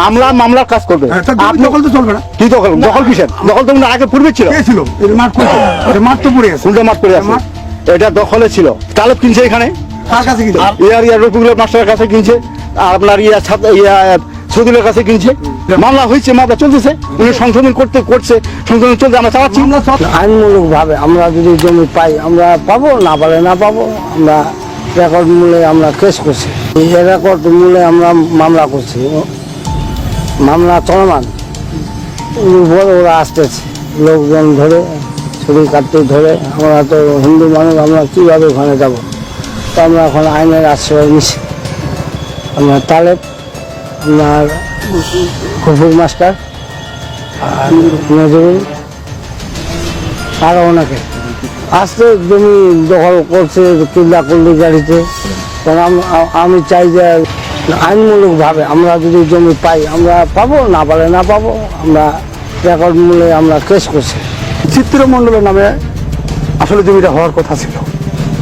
মামলা মামলার কাজ করবে। হ্যাঁ, দখল তো চলবে না। কি দখল? দখল কিসের? দখল তো আগে পূর্বে ছিল। মাঠ মাঠ তো পড়ে আছে। মাঠ করে আছে। এটা দখলে ছিল। তালব কিনছে এখানে? কার কাছে কি ইয়ার ইয়ার রফিকুলের মাস্টারের কাছে কিনছে। আর আপনার ইয়া ছাত্র ইয়া সদিলের কাছে কিনছে। মামলা হয়েছে মামলা চলতেছে। উনি সংশোধন করতে করছে। সংশোধন চলতে আমরা চালাচ্ছি। আইনমূলক ভাবে আমরা যদি জমি পাই আমরা পাবো না পালে না পাবো। আমরা রেকর্ড মূল্যে আমরা কেস করছি। এই রেকর্ড মূল্যে আমরা মামলা করছি। মামলা চলমান। ওরা আসতেছে, লোকজন ধরে, ছুরি কাটতে ধরে, আমরা তো হিন্দু মানুষ, আমরা কীভাবে ওখানে যাব? তো আমরা এখন আইনের আশ্রয় নিচ্ছি আমরা তালেব আপনার কফুর মাস্টার নজরুল, আরও অনেকে। আসতে জমি দখল করছে, কিল্লা করলি গাড়িতে। আম- আমি চাই যে আইনমূলক ভাবে আমরা যদি জমি পাই, আমরা পাবো, না পালে না পাবো, আমরা রেকর্ড মূল্যে আমরা কেস করছি। চিত্রমণ্ডলের নামে আসলে জমিটা হওয়ার কথা ছিল।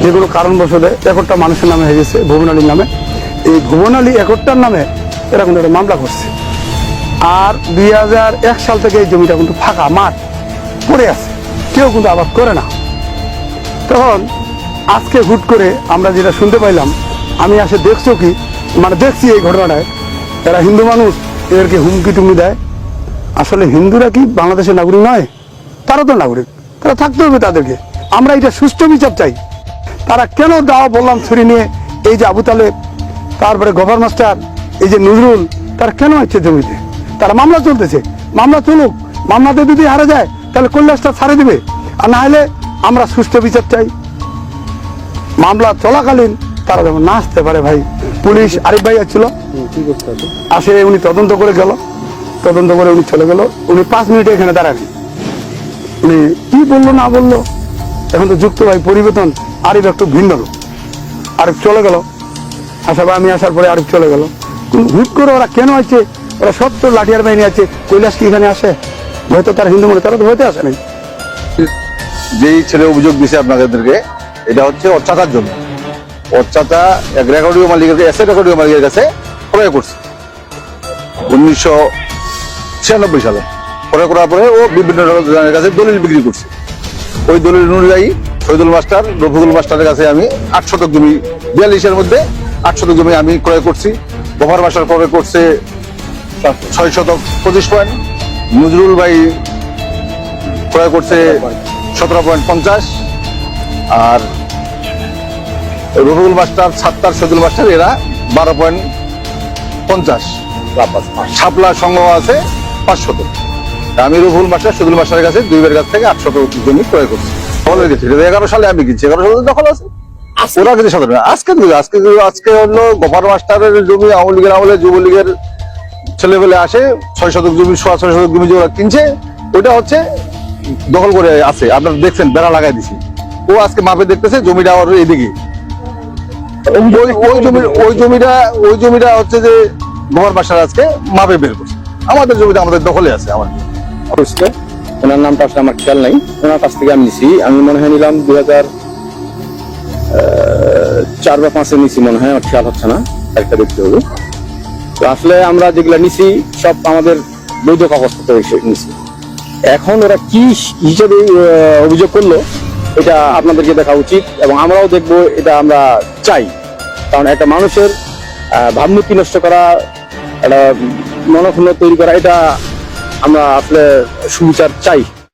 যেগুলো কারণবশত একরটা মানুষের নামে হয়ে গেছে, ভুবনালীর নামে। এই ভুবনালী একরটার নামে এরা কিন্তু একটা মামলা করছে। আর দুই হাজার এক সাল থেকে এই জমিটা কিন্তু ফাঁকা, মাঠ পড়ে আছে। কেউ কিন্তু আবাদ করে না। তখন আজকে হুট করে আমরা যেটা শুনতে পাইলাম, আমি আসে দেখছ কি মানে দেখছি এই ঘটনাটায়। এরা হিন্দু মানুষ, এদেরকে হুমকি টুমকি দেয়। আসলে হিন্দুরা কি বাংলাদেশের নাগরিক নয়? তারা তো নাগরিক। তারা থাকতে হবে তাদেরকে। আমরা এটা সুষ্ঠু বিচার চাই। তারা কেন দাও বললাম ছুরি নিয়ে? এই যে আবু তালেব, তারপরে গভর মাস্টার, এই যে নজরুল, তারা কেন হচ্ছে জমিতে? তারা মামলা চলতেছে মামলা চলুক মামলাতে যদি হারা যায়, তাহলে কৈলাসটা ছাড়ে দিবে। আর না হলে আমরা সুষ্ঠু বিচার চাই। মামলা চলাকালীন তারা যেমন না আসতে পারে ভাই। পুলিশ আরিফ ভাই আসছিল আসে উনি তদন্ত করে গেল। তদন্ত করে উনি চলে গেল। উনি পাঁচ মিনিটে এখানে দাঁড়ানি উনি কি বলল না বলল? এখন তো যুক্ত ভাই পরিবর্তন। আরিফ একটু ভিন্ন লোক। আরিফ চলে গেল। আশা আমি আসার পরে আরিফ চলে গেল। কিন্তু হুট করে ওরা কেন আছে ওরা সত্য লাঠিয়ার বাহিনী আছে। কৈলাস কি এখানে আসে? হয়তো তারা হিন্দু মনে তারা তো হইতে আসে নাই। যেই ছেলে অভিযোগ দিছে আপনাদেরকে এটা হচ্ছে চাচার জন্য। ওর এক রেকর্ডিও মালিকের এসে রেকর্ডিও মালিকের কাছে ক্রয় করছে। উনিশশো ছিয়ানব্বই সালে। ক্রয় করার পরে ও বিভিন্ন জনের কাছে দলিল বিক্রি করছে। ওই দলিল অনুযায়ী শহীদুল মাস্টার, রফিকুল মাস্টারের কাছে আমি আট শতক জমি, বিয়াল্লিশের মধ্যে আট শতক জমি আমি ক্রয় করছি। গফার মাস্টার ক্রয় করছে ছয় শতক পঁচিশ পয়েন্ট। নজরুল ভাই ক্রয় করছে সতেরো পয়েন্ট পঞ্চাশ। আর রফিকুল মাস্টার সাত্তার সদুল মাস্টার এরা বারো পয়েন্ট পঞ্চাশ। শাপলা সংগ্রহ আছে পাঁচশত। আমি রফুল মাস্টার সদুল মাস্টারের কাছে দুই বের কাছ থেকে আটশত জমি ক্রয় করছি। দখল এগারো সালে আমি কিনছি এগারো সালে দখল আছে। ওরা কিন্তু সাধারণ আজকে আজকে আজকে হলো গফার মাস্টারের জমি আওয়ামী লীগের আমলে যুবলীগের ছেলেবেলে আসে ছয় শতক জমি সোয়া ছয় শতক জমি যে ওরা কিনছে ওইটা হচ্ছে দখল করে আছে। আপনারা দেখছেন বেড়া লাগাই দিছি। ও আজকে মাপে দেখতেছে জমিটা ওর এদিকে ওই ওই জমিটা ওই জমিটা হচ্ছে যে গোবর বাসার আজকে মাপে বের করছে। আমাদের জমিটা আমাদের দখলে আছে আমাদের ওনার নামটা আসলে আমার খেয়াল নাই। ওনার কাছ থেকে আমি নিছি। আমি মনে হয় নিলাম দুই হাজার চার বা পাঁচে নিছি মনে হয়। আমার খেয়াল হচ্ছে না। একটা দেখতে হবে। তো আসলে আমরা যেগুলা নিছি সব আমাদের বৈধ কাগজপত্র নিছি। এখন ওরা কি হিসেবে অভিযোগ করল এটা আপনাদেরকে দেখা উচিত এবং আমরাও দেখব, এটা আমরা চাই। কারণ একটা মানুষের ভাবমূর্তি নষ্ট করা, একটা মনক্ষুণ্ণ তৈরি করা, এটা আমরা আসলে সুবিচার চাই।